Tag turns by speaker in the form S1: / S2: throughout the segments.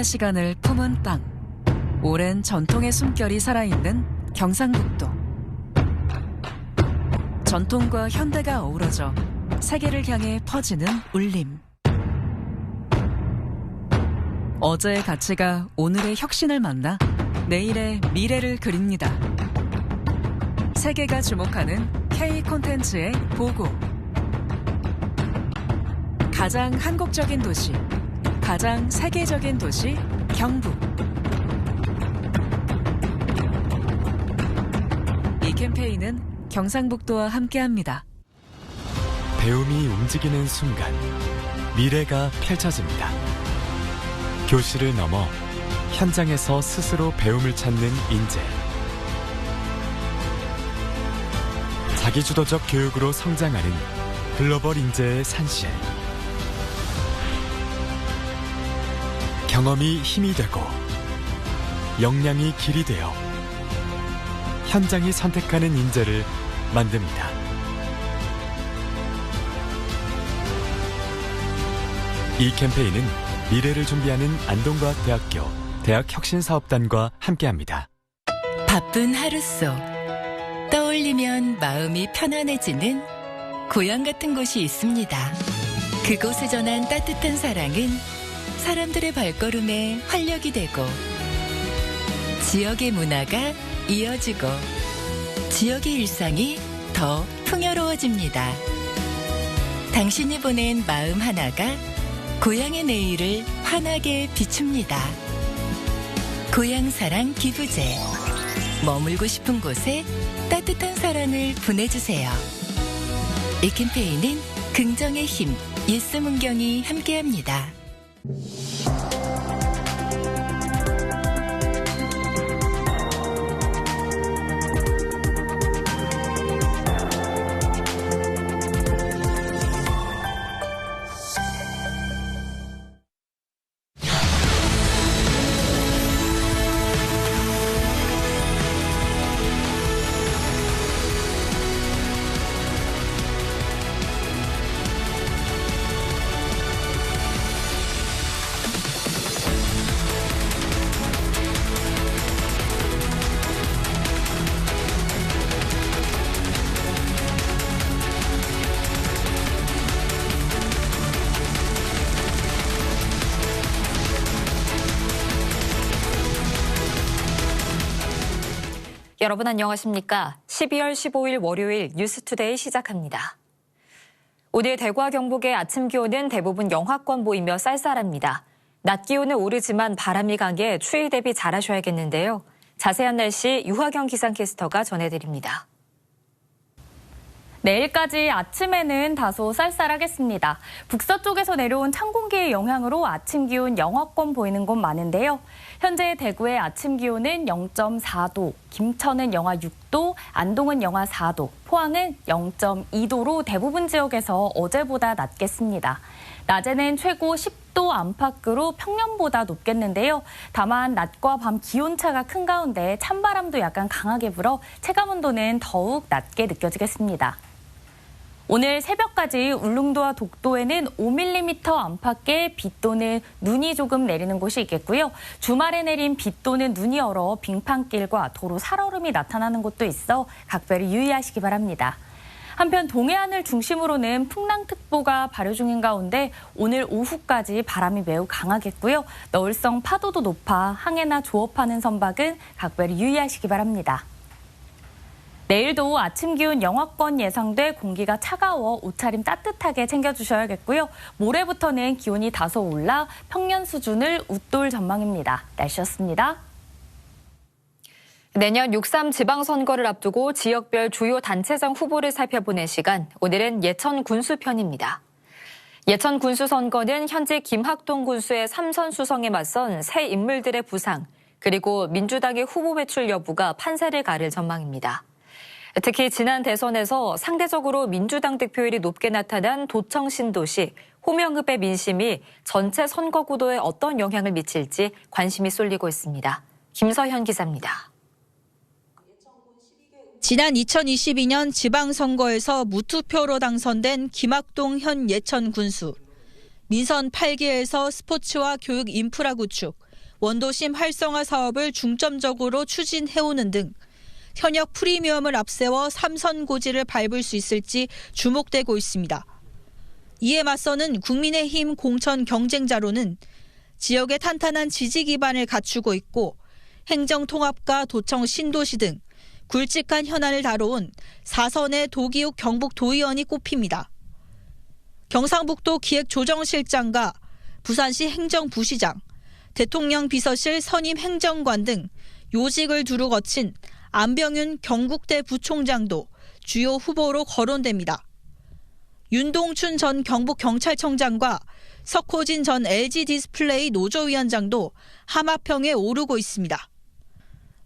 S1: 천년의 시간을 품은 땅. 오랜 전통의 숨결이 살아있는 경상북도. 전통과 현대가 어우러져 세계를 향해 퍼지는 울림. 어제의 가치가 오늘의 혁신을 만나 내일의 미래를 그립니다. 세계가 주목하는 K 콘텐츠의 보고. 가장 한국적인 도시, 가장 세계적인 도시 경북. 이 캠페인은 경상북도와 함께합니다.
S2: 배움이 움직이는 순간 미래가 펼쳐집니다. 교실을 넘어 현장에서 스스로 배움을 찾는 인재. 자기주도적 교육으로 성장하는 글로벌 인재의 산실. 경험이 힘이 되고 역량이 길이 되어 현장이 선택하는 인재를 만듭니다. 이 캠페인은 미래를 준비하는 안동과학대학교 대학혁신사업단과 함께합니다.
S3: 바쁜 하루 속 떠올리면 마음이 편안해지는 고향 같은 곳이 있습니다. 그곳에 전한 따뜻한 사랑은 사람들의 발걸음에 활력이 되고 지역의 문화가 이어지고 지역의 일상이 더 풍요로워집니다. 당신이 보낸 마음 하나가 고향의 내일을 환하게 비춥니다. 고향사랑 기부제. 머물고 싶은 곳에 따뜻한 사랑을 보내주세요. 이 캠페인은 긍정의 힘, 예스문경이 함께합니다.
S4: you 여러분 안녕하십니까? 12월 15일 월요일 뉴스투데이 시작합니다. 오늘 대구와 경북의 아침 기온은 대부분 영하권 보이며 쌀쌀합니다. 낮 기온은 오르지만 바람이 강해 추위 대비 잘하셔야겠는데요. 자세한 날씨 유화경 기상캐스터가 전해드립니다. 내일까지 아침에는 다소 쌀쌀하겠습니다. 북서쪽에서 내려온 찬 공기의 영향으로 아침 기온 영하권 보이는 곳 많은데요. 현재 대구의 아침 기온은 0.4도, 김천은 영하 6도, 안동은 영하 4도, 포항은 0.2도로 대부분 지역에서 어제보다 낮겠습니다. 낮에는 최고 10도 안팎으로 평년보다 높겠는데요. 다만 낮과 밤 기온차가 큰 가운데 찬바람도 약간 강하게 불어 체감 온도는 더욱 낮게 느껴지겠습니다. 오늘 새벽까지 울릉도와 독도에는 5mm 안팎의 비 또는 눈이 조금 내리는 곳이 있겠고요. 주말에 내린 비 또는 눈이 얼어 빙판길과 도로 살얼음이 나타나는 곳도 있어 각별히 유의하시기 바랍니다. 한편 동해안을 중심으로는 풍랑특보가 발효 중인 가운데 오늘 오후까지 바람이 매우 강하겠고요. 너울성 파도도 높아 항해나 조업하는 선박은 각별히 유의하시기 바랍니다. 내일도 아침 기온 영하권 예상돼 공기가 차가워 옷차림 따뜻하게 챙겨주셔야겠고요. 모레부터는 기온이 다소 올라 평년 수준을 웃돌 전망입니다. 날씨였습니다. 내년 6.3 지방선거를 앞두고 지역별 주요 단체장 후보를 살펴보는 시간, 오늘은 예천 군수 편입니다. 예천 군수 선거는 현재 김학동 군수의 3선 수성에 맞선 새 인물들의 부상, 그리고 민주당의 후보 배출 여부가 판세를 가를 전망입니다. 특히 지난 대선에서 상대적으로 민주당 득표율이 높게 나타난 도청 신도시, 호명읍의 민심이 전체 선거 구도에 어떤 영향을 미칠지 관심이 쏠리고 있습니다. 김서현 기자입니다.
S5: 지난 2022년 지방선거에서 무투표로 당선된 김학동 현 예천 군수. 민선 8기에서 스포츠와 교육 인프라 구축, 원도심 활성화 사업을 중점적으로 추진해오는 등 현역 프리미엄을 앞세워 삼선 고지를 밟을 수 있을지 주목되고 있습니다. 이에 맞서는 국민의힘 공천 경쟁자로는 지역의 탄탄한 지지 기반을 갖추고 있고 행정 통합과 도청 신도시 등 굵직한 현안을 다뤄온 4선의 도기욱 경북 도의원이 꼽힙니다. 경상북도 기획조정실장과 부산시 행정부시장, 대통령 비서실 선임 행정관 등 요직을 두루 거친 안병윤 경국대 부총장도 주요 후보로 거론됩니다. 윤동춘 전 경북경찰청장과 석호진 전 LG 디스플레이 노조위원장도 하마평에 오르고 있습니다.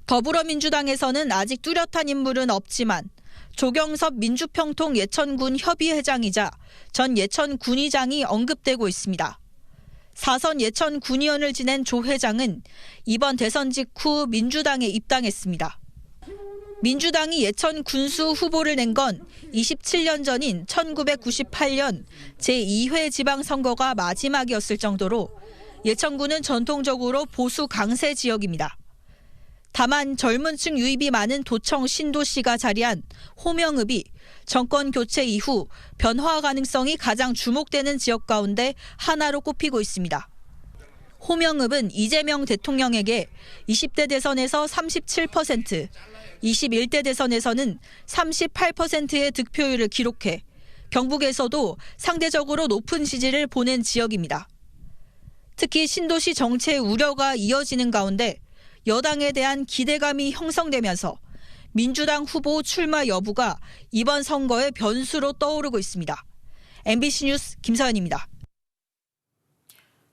S5: 더불어민주당에서는 아직 뚜렷한 인물은 없지만 조경섭 민주평통 예천군 협의회장이자 전 예천군의장이 언급되고 있습니다. 사선 예천군의원을 지낸 조 회장은 이번 대선 직후 민주당에 입당했습니다. 민주당이 예천 군수 후보를 낸 건 27년 전인 1998년 제2회 지방선거가 마지막이었을 정도로 예천군은 전통적으로 보수 강세 지역입니다. 다만 젊은 층 유입이 많은 도청 신도시가 자리한 호명읍이 정권 교체 이후 변화 가능성이 가장 주목되는 지역 가운데 하나로 꼽히고 있습니다. 호명읍은 이재명 대통령에게 20대 대선에서 37%, 21대 대선에서는 38%의 득표율을 기록해 경북에서도 상대적으로 높은 지지를 보낸 지역입니다. 특히 신도시 정체 우려가 이어지는 가운데 여당에 대한 기대감이 형성되면서 민주당 후보 출마 여부가 이번 선거의 변수로 떠오르고 있습니다. MBC 뉴스 김서연입니다.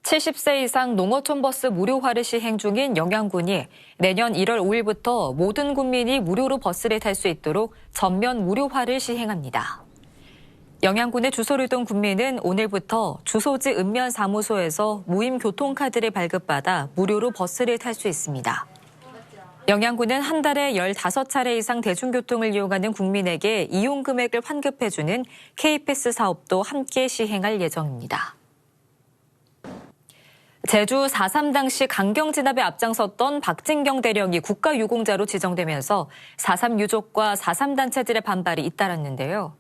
S6: 70세 이상 농어촌 버스 무료화를 시행 중인 영양군이 내년 1월 5일부터 모든 국민이 무료로 버스를 탈 수 있도록 전면 무료화를 시행합니다. 영양군의 주소를 둔 국민은 오늘부터 주소지 읍면 사무소에서 무임 교통카드를 발급받아 무료로 버스를 탈 수 있습니다. 영양군은 한 달에 15차례 이상 대중교통을 이용하는 국민에게 이용 금액을 환급해주는 K패스 사업도 함께 시행할 예정입니다. 제주 4.3 당시 강경 진압에 앞장섰던 박진경 대령이 국가유공자로 지정되면서 4.3 유족과 4.3 단체들의 반발이 잇따랐는데요.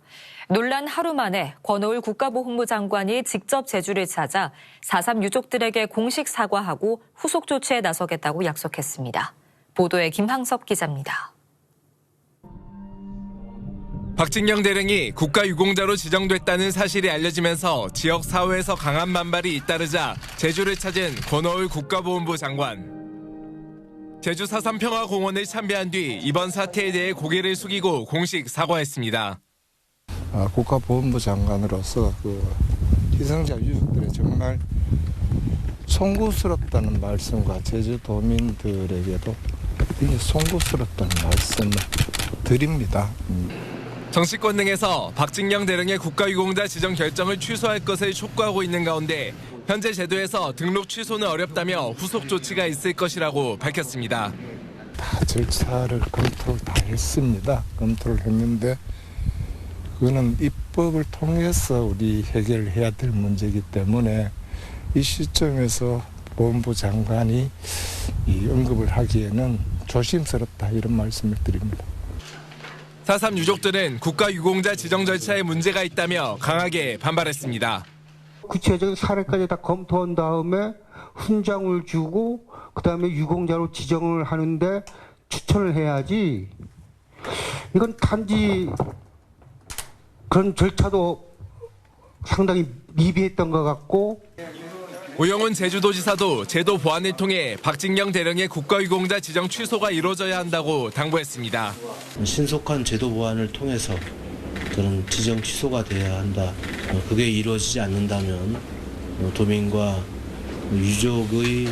S6: 논란 하루 만에 권오을 국가보훈부 장관이 직접 제주를 찾아 4.3 유족들에게 공식 사과하고 후속 조치에 나서겠다고 약속했습니다. 보도에 김항섭 기자입니다.
S7: 박진경 대령이 국가유공자로 지정됐다는 사실이 알려지면서 지역 사회에서 강한 반발이 잇따르자 제주를 찾은 권오을 국가보훈부 장관. 제주 4.3 평화공원을 참배한 뒤 이번 사태에 대해 고개를 숙이고 공식 사과했습니다.
S8: 아, 국가보훈부 장관으로서 그 희생자 유족들의 정말 송구스럽다는 말씀과 제주도민들에게도 송구스럽다는 말씀을 드립니다. 음.
S7: 정치권 등에서 박진경 대령의 국가유공자 지정 결정을 취소할 것을 촉구하고 있는 가운데 현재 제도에서 등록 취소는 어렵다며 후속 조치가 있을 것이라고 밝혔습니다.
S8: 다 절차를 검토를 다 했습니다. 검토를 했는데 그거는 입법을 통해서 우리 해결해야 될 문제이기 때문에 이 시점에서 보훈부 장관이 이 언급을 하기에는 조심스럽다 이런 말씀을 드립니다.
S7: 4.3 유족들은 국가유공자 지정 절차에 문제가 있다며 강하게 반발했습니다.
S9: 구체적인 사례까지 다 검토한 다음에 훈장을 주고 그다음에 유공자로 지정을 하는데 추천을 해야지 이건 단지 그런 절차도 상당히 미비했던 것 같고
S7: 오영훈 제주도지사도 제도 보완을 통해 박진경 대령의 국가유공자 지정 취소가 이루어져야 한다고 당부했습니다.
S10: 신속한 제도 보완을 통해서 그런 지정 취소가 돼야 한다. 어, 그게 이루어지지 않는다면 어, 도민과 유족의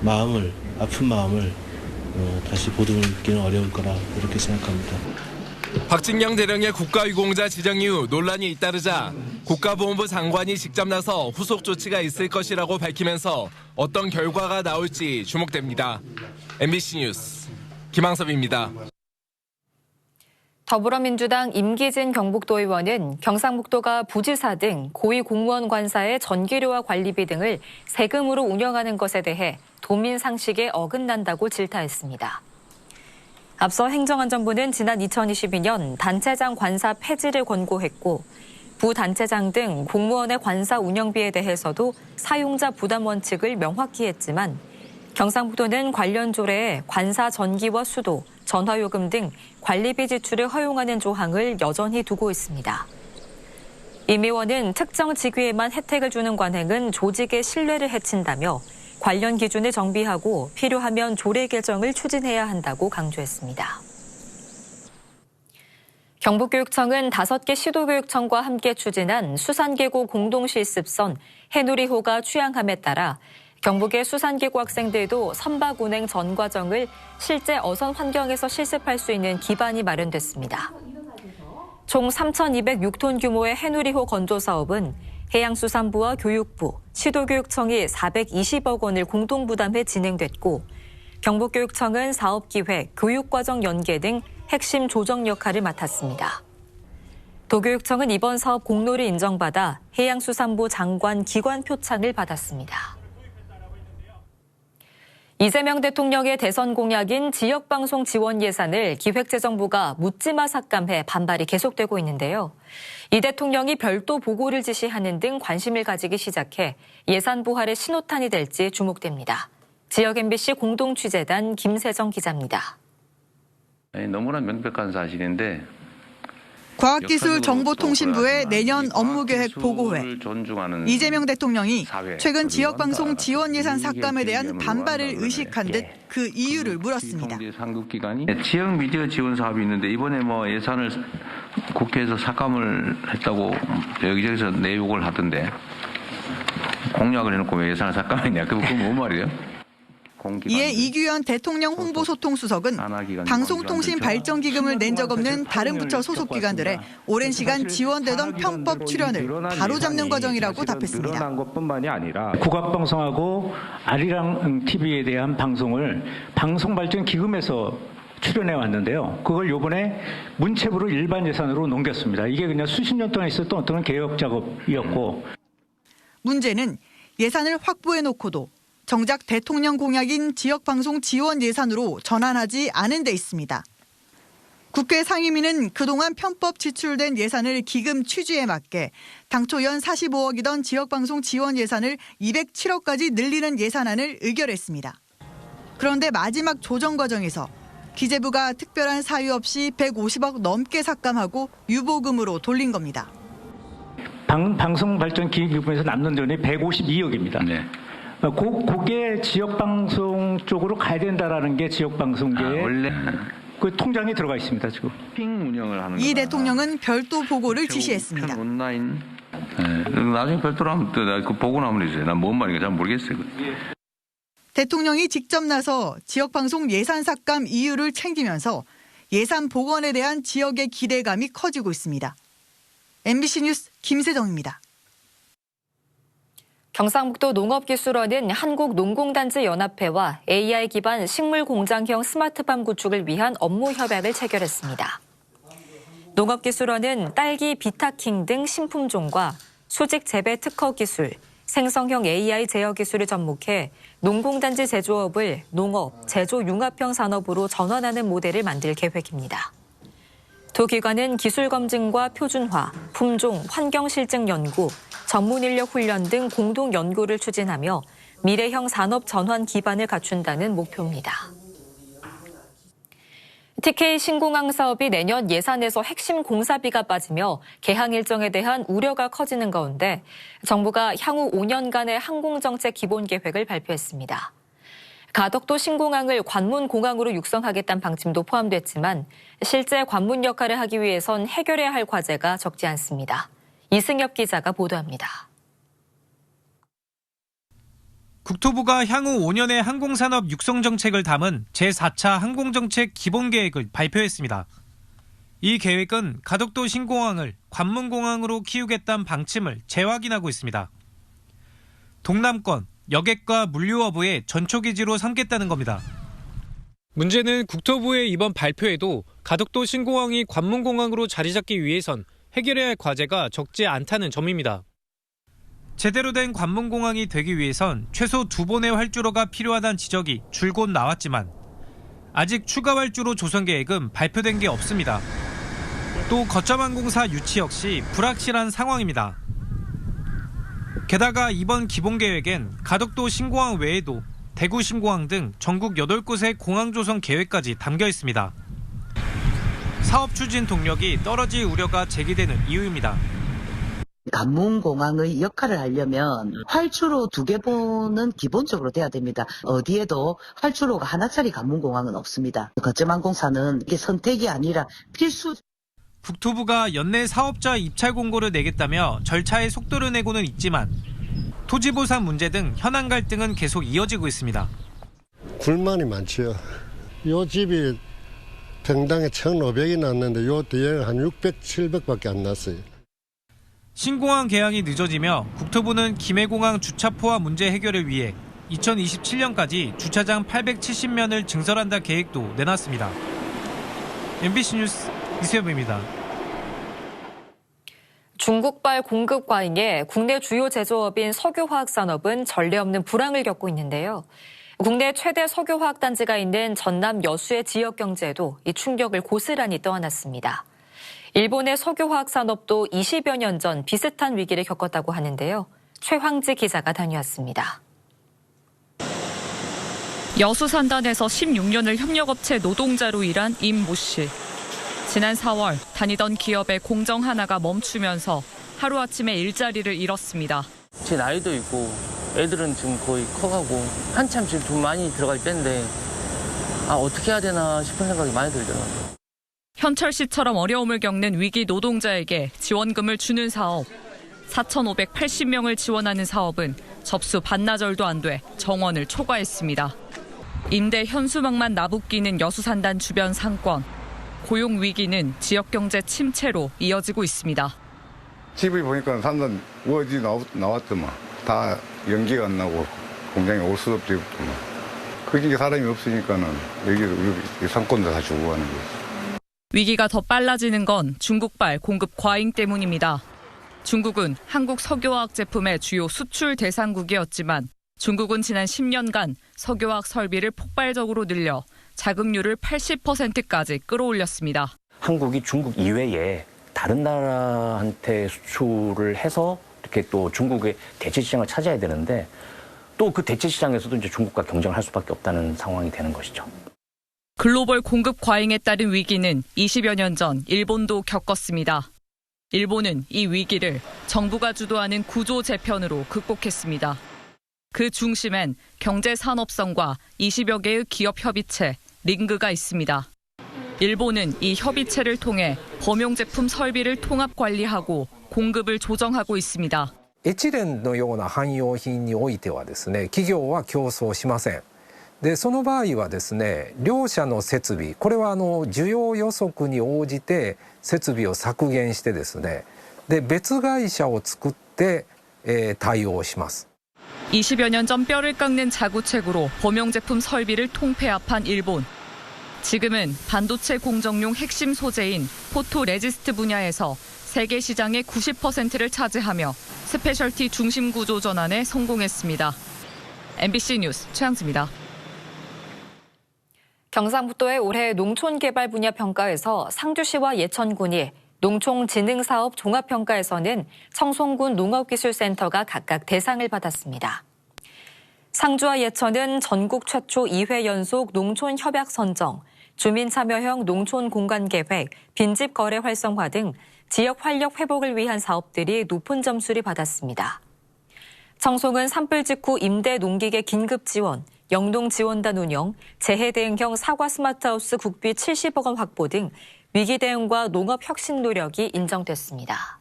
S10: 마음을 아픈 마음을 어, 다시 보듬기는 어려울 거라 이렇게 생각합니다.
S7: 박진경 대령의 국가유공자 지정 이후 논란이 잇따르자 국가보훈부 장관이 직접 나서 후속 조치가 있을 것이라고 밝히면서 어떤 결과가 나올지 주목됩니다. MBC 뉴스 김항섭입니다.
S6: 더불어민주당 임기진 경북도 의원은 경상북도가 부지사 등 고위 공무원 관사의 전기료와 관리비 등을 세금으로 운영하는 것에 대해 도민 상식에 어긋난다고 질타했습니다. 앞서 행정안전부는 지난 2022년 단체장 관사 폐지를 권고했고 부단체장 등 공무원의 관사 운영비에 대해서도 사용자 부담 원칙을 명확히 했지만 경상북도는 관련 조례에 관사 전기와 수도, 전화요금 등 관리비 지출을 허용하는 조항을 여전히 두고 있습니다. 임 의원은 특정 직위에만 혜택을 주는 관행은 조직의 신뢰를 해친다며 관련 기준을 정비하고 필요하면 조례 개정을 추진해야 한다고 강조했습니다. 경북교육청은 다섯 개 시도교육청과 함께 추진한 수산계고 공동실습선 해누리호가 취향함에 따라 경북의 수산계고 학생들도 선박 운행 전 과정을 실제 어선 환경에서 실습할 수 있는 기반이 마련됐습니다. 총 3,206톤 규모의 해누리호 건조 사업은 해양수산부와 교육부, 시도교육청이 420억 원을 공동 부담해 진행됐고 경북교육청은 사업기획, 교육과정 연계 등 핵심 조정 역할을 맡았습니다. 도교육청은 이번 사업 공로를 인정받아 해양수산부 장관 기관 표창을 받았습니다. 이재명 대통령의 대선 공약인 지역방송 지원 예산을 기획재정부가 묻지마 삭감해 반발이 계속되고 있는데요. 이 대통령이 별도 보고를 지시하는 등 관심을 가지기 시작해 예산 부활의 신호탄이 될지 주목됩니다. 지역 MBC 공동 취재단 김세정 기자입니다.
S11: 너무나 명백한 사실인데
S12: 과학기술정보통신부의 내년 업무계획 보고회 이재명 대통령이 최근 지역방송 지원 예산 삭감에 대한 반발을 의식한 듯 그 이유를 물었습니다.
S11: 네, 지역 미디어 지원 사업이 있는데 이번에 뭐 예산을 국회에서 삭감을 했다고 여기저기서 내욕을 하던데 공약을 해놓고 왜 예산을 삭감했냐 그건 뭔 말이에요?
S12: 이에 이규현 대통령 홍보소통수석은 방송통신 발전기금을 낸 적 없는 다른 부처 소속 기관들의 오랜 시간 지원되던 편법 출연을 바로잡는 과정이라고 답했습니다.
S13: 늘어난 것뿐만이 아니라 국악방송하고 아리랑 TV에 대한 방송을 방송발전기금에서 출연해 왔는데요. 그걸 요번에 문체부로 일반 예산으로 넘겼습니다. 이게 그냥 수십 년 동안 있었던 어떤 개혁 작업이었고
S12: 문제는 예산을 확보해 놓고도 정작 대통령 공약인 지역방송 지원 예산으로 전환하지 않은 데 있습니다. 국회 상임위는 그동안 편법 지출된 예산을 기금 취지에 맞게 당초 연 45억이던 지역방송 지원 예산을 207억까지 늘리는 예산안을 의결했습니다. 그런데 마지막 조정 과정에서 기재부가 특별한 사유 없이 150억 넘게 삭감하고 유보금으로 돌린 겁니다.
S13: 방, 방송발전기금에서 남는 돈이 152억입니다.
S11: 네.
S13: 고, 그게 지역방송 쪽으로 가야 된다라는 게 지역방송계의
S11: 아, 원래
S13: 그 통장에 들어가 있습니다 지금.
S11: 핑 운영을 하는
S12: 이. 대통령은 별도 보고를 지시했습니다.
S11: 온라인. 네, 나중에 별도로 하면 또그 보고 나면 되죠. 난뭔 말인가 잘 모르겠어요.
S12: 대통령이 직접 나서 지역방송 예산 삭감 이유를 챙기면서 예산 복원에 대한 지역의 기대감이 커지고 있습니다. MBC 뉴스 김세정입니다.
S6: 경상북도 농업기술원은 한국농공단지연합회와 AI 기반 식물공장형 스마트팜 구축을 위한 업무 협약을 체결했습니다. 농업기술원은 딸기 비타킹 등 신품종과 수직 재배 특허 기술, 생성형 AI 제어 기술을 접목해 농공단지 제조업을 농업, 제조 융합형 산업으로 전환하는 모델을 만들 계획입니다. 두 기관은 기술 검증과 표준화, 품종, 환경 실증 연구, 전문 인력 훈련 등 공동 연구를 추진하며 미래형 산업 전환 기반을 갖춘다는 목표입니다. TK 신공항 사업이 내년 예산에서 핵심 공사비가 빠지며 개항 일정에 대한 우려가 커지는 가운데 정부가 향후 5년간의 항공정책 기본 계획을 발표했습니다. 가덕도 신공항을 관문공항으로 육성하겠다는 방침도 포함됐지만 실제 관문 역할을 하기 위해선 해결해야 할 과제가 적지 않습니다. 이승엽 기자가 보도합니다.
S14: 국토부가 향후 5년의 항공산업 육성 정책을 담은 제4차 항공정책 기본계획을 발표했습니다. 이 계획은 가덕도 신공항을 관문공항으로 키우겠다는 방침을 재확인하고 있습니다. 동남권, 여객과 물류어부의 전초기지로 삼겠다는 겁니다. 문제는 국토부의 이번 발표에도 가덕도 신공항이 관문공항으로 자리 잡기 위해선 해결해야 할 과제가 적지 않다는 점입니다. 제대로 된 관문공항이 되기 위해선 최소 두 번의 활주로가 필요하다는 지적이 줄곧 나왔지만 아직 추가 활주로 조성 계획은 발표된 게 없습니다. 또 거점항 공사 유치 역시 불확실한 상황입니다. 게다가 이번 기본 계획엔 가덕도 신공항 외에도 대구 신공항 등 전국 8곳의 공항 조성 계획까지 담겨 있습니다. 사업 추진 동력이 떨어질 우려가 제기되는 이유입니다.
S15: 관문공항의 역할을 하려면 활주로 두 개 보는 기본적으로 돼야 됩니다. 어디에도 활주로가 하나짜리 관문공항은 없습니다. 거점항공사는 이게 선택이 아니라 필수
S14: 국토부가 연내 사업자 입찰 공고를 내겠다며 절차의 속도를 내고는 있지만 토지 보상 문제 등 현안 갈등은 계속 이어지고 있습니다.
S16: 불만이 많지요. 요 집이 평당에 1,500이 났는데 요 뒤에 한 600, 700밖에 안 났어요.
S14: 신공항 개항이 늦어지며 국토부는 김해공항 주차 포화 문제 해결을 위해 2027년까지 주차장 870면을 증설한다 계획도 내놨습니다. MBC 뉴스 이수엽입니다.
S6: 중국발 공급 과잉에 국내 주요 제조업인 석유화학 산업은 전례 없는 불황을 겪고 있는데요. 국내 최대 석유화학 단지가 있는 전남 여수의 지역 경제도 이 충격을 고스란히 떠안았습니다. 일본의 석유화학 산업도 20여 년 전 비슷한 위기를 겪었다고 하는데요. 최황지 기자가 다녀왔습니다.
S17: 여수 산단에서 16년을 협력업체 노동자로 일한 임 모 씨. 지난 4월 다니던 기업의 공정 하나가 멈추면서 하루아침에 일자리를 잃었습니다.
S18: 제 나이도 있고 애들은 지금 거의 커가고 한참 지금 돈 많이 들어갈 때인데 아 어떻게 해야 되나 싶은 생각이 많이 들더라고요.
S17: 현철 씨처럼 어려움을 겪는 위기 노동자에게 지원금을 주는 사업. 4,580명을 지원하는 사업은 접수 반나절도 안 돼 정원을 초과했습니다. 임대 현수막만 나붓기는 여수산단 주변 상권. 고용 위기는 지역 경제 침체로 이어지고 있습니다.
S19: 집을 보니까 산단 어디 나왔더만 다 연기가 안 나고 공장에 올 수도 없고 거기 사람이 없으니까는 여기 우리 상권도 다 주고 가는 거예요.
S17: 위기가 더 빨라지는 건 중국발 공급 과잉 때문입니다. 중국은 한국 석유화학 제품의 주요 수출 대상국이었지만 중국은 지난 10년간 석유화학 설비를 폭발적으로 늘려 자급률을 80%까지 끌어올렸습니다.
S20: 한국이 중국 이외에 다른 나라한테 수출을 해서 이렇게 또 중국의 대체 시장을 찾아야 되는데 또 그 대체 시장에서도 이제 중국과 경쟁을 할 수밖에 없다는 상황이 되는 것이죠.
S17: 글로벌 공급 과잉에 따른 위기는 20여 년 전 일본도 겪었습니다. 일본은 이 위기를 정부가 주도하는 구조 재편으로 극복했습니다. 그 중심엔 경제 산업성과 20여 개의 기업 협의체, 링그가 있습니다. 일본은 이 협의체를 통해 범용 제품 설비를 통합 관리하고 공급을 조정하고 있습니다.
S21: エチレンのような汎用品においてはですね企業は競争しません でその場合はですね両社の設備これはあの需要予測に応じて設備を削減してですねで別会社を作って、えー対応します
S17: 20여 년 전 뼈를 깎는 자구책으로 범용 제품 설비를 통폐합한 일본. 지금은 반도체 공정용 핵심 소재인 포토 레지스트 분야에서 세계 시장의 90%를 차지하며 스페셜티 중심 구조 전환에 성공했습니다. MBC 뉴스 최양수입니다.
S6: 경상북도의 올해 농촌개발 분야 평가에서 상주시와 예천군이 농촌진흥사업 종합평가에서는 청송군 농업기술센터가 각각 대상을 받았습니다. 상주와 예천은 전국 최초 2회 연속 농촌 협약 선정, 주민참여형 농촌 공간계획, 빈집 거래 활성화 등 지역 활력 회복을 위한 사업들이 높은 점수를 받았습니다. 청송은 산불 직후 임대 농기계 긴급 지원, 영농 지원단 운영, 재해 대응형 사과 스마트하우스 국비 70억 원 확보 등 위기 대응과 농업 혁신 노력이 인정됐습니다.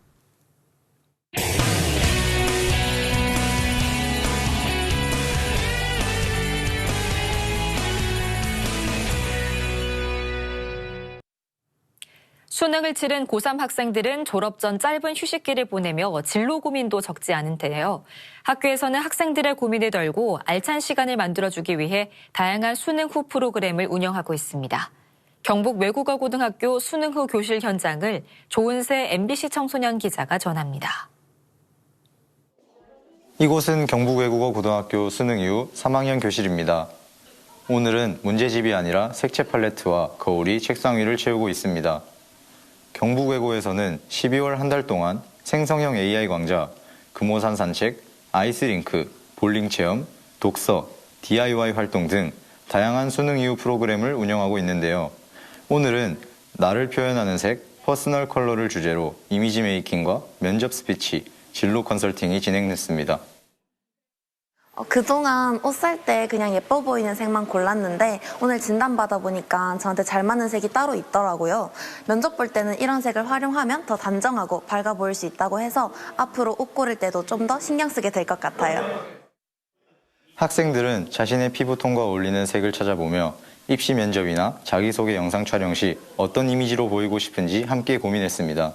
S6: 수능을 치른 고3 학생들은 졸업 전 짧은 휴식기를 보내며 진로 고민도 적지 않은 테요. 학교에서는 학생들의 고민을 덜고 알찬 시간을 만들어주기 위해 다양한 수능 후 프로그램을 운영하고 있습니다. 경북 외국어 고등학교 수능 후 교실 현장을 조은세 MBC 청소년 기자가 전합니다.
S22: 이곳은 경북 외국어 고등학교 수능 이후 3학년 교실입니다. 오늘은 문제집이 아니라 색채 팔레트와 거울이 책상 위를 채우고 있습니다. 경북외고에서는 12월 한 달 동안 생성형 AI 광자, 금호산 산책, 아이스링크, 볼링 체험, 독서, DIY 활동 등 다양한 수능 이후 프로그램을 운영하고 있는데요. 오늘은 나를 표현하는 색, 퍼스널 컬러를 주제로 이미지 메이킹과 면접 스피치, 진로 컨설팅이 진행됐습니다.
S23: 어, 그동안 옷 살 때 그냥 예뻐 보이는 색만 골랐는데 오늘 진단 받아 보니까 저한테 잘 맞는 색이 따로 있더라고요. 면접 볼 때는 이런 색을 활용하면 더 단정하고 밝아 보일 수 있다고 해서 앞으로 옷 고를 때도 좀 더 신경 쓰게 될 것 같아요.
S22: 학생들은 자신의 피부톤과 어울리는 색을 찾아보며 입시 면접이나 자기소개 영상 촬영 시 어떤 이미지로 보이고 싶은지 함께 고민했습니다.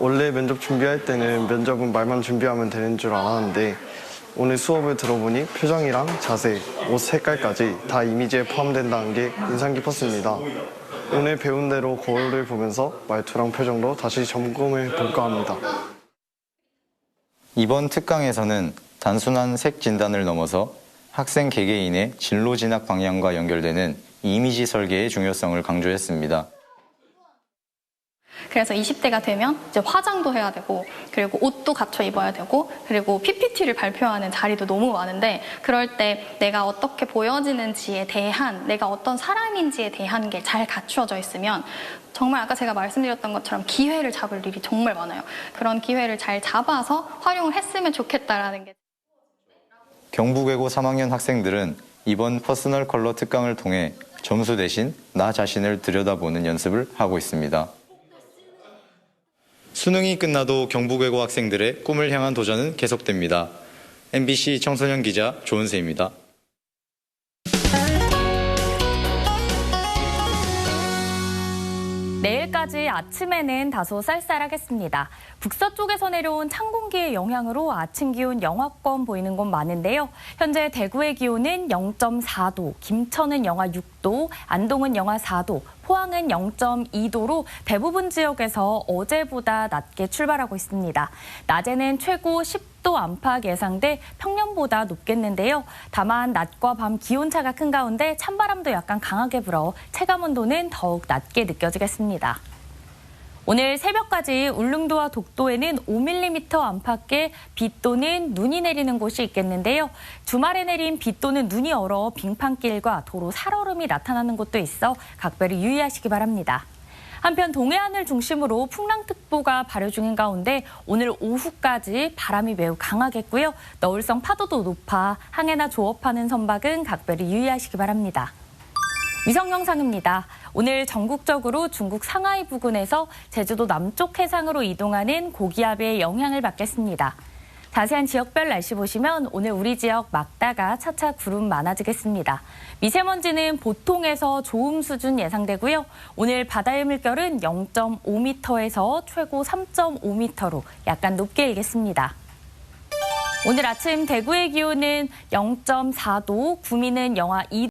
S24: 원래 면접 준비할 때는 면접은 말만 준비하면 되는 줄 알았는데 오늘 수업을 들어보니 표정이랑 자세, 옷 색깔까지 다 이미지에 포함된다는 게 인상 깊었습니다. 오늘 배운 대로 거울을 보면서 말투랑 표정도 다시 점검해 볼까 합니다.
S22: 이번 특강에서는 단순한 색 진단을 넘어서 학생 개개인의 진로 진학 방향과 연결되는 이미지 설계의 중요성을 강조했습니다.
S25: 그래서 20대가 되면 이제 화장도 해야 되고 그리고 옷도 갖춰 입어야 되고 그리고 PPT를 발표하는 자리도 너무 많은데 그럴 때 내가 어떻게 보여지는지에 대한 내가 어떤 사람인지에 대한 게 잘 갖추어져 있으면 정말 아까 제가 말씀드렸던 것처럼 기회를 잡을 일이 정말 많아요. 그런 기회를 잘 잡아서 활용을 했으면 좋겠다라는 게
S22: 경북외고 3학년 학생들은 이번 퍼스널 컬러 특강을 통해 점수 대신 나 자신을 들여다보는 연습을 하고 있습니다. 수능이 끝나도 경북외고 학생들의 꿈을 향한 도전은 계속됩니다. MBC 청소년 기자 조은세입니다.
S4: 내일까지 아침에는 다소 쌀쌀하겠습니다. 북서쪽에서 내려온 찬 공기의 영향으로 아침 기온 영하권 보이는 곳 많은데요. 현재 대구의 기온은 0.4도, 김천은 영하 6도, 안동은 영하 4도, 포항은 0.2도로 대부분 지역에서 어제보다 낮게 출발하고 있습니다. 낮에는 최고 10도 안팎 예상돼 평년보다 높겠는데요. 다만 낮과 밤 기온차가 큰 가운데 찬바람도 약간 강하게 불어 체감 온도는 더욱 낮게 느껴지겠습니다. 오늘 새벽까지 울릉도와 독도에는 5mm 안팎의 비 또는 눈이 내리는 곳이 있겠는데요. 주말에 내린 비 또는 눈이 얼어 빙판길과 도로 살얼음이 나타나는 곳도 있어 각별히 유의하시기 바랍니다. 한편 동해안을 중심으로 풍랑특보가 발효 중인 가운데 오늘 오후까지 바람이 매우 강하겠고요. 너울성 파도도 높아 항해나 조업하는 선박은 각별히 유의하시기 바랍니다. 위성 영상입니다. 오늘 전국적으로 중국 상하이 부근에서 제주도 남쪽 해상으로 이동하는 고기압의 영향을 받겠습니다. 자세한 지역별 날씨 보시면 오늘 우리 지역 막다가 차차 구름 많아지겠습니다. 미세먼지는 보통에서 좋음 수준 예상되고요. 오늘 바다의 물결은 0.5m에서 최고 3.5m로 약간 높게 일겠습니다. 오늘 아침 대구의 기온은 0.4도, 구미는 영하 2도.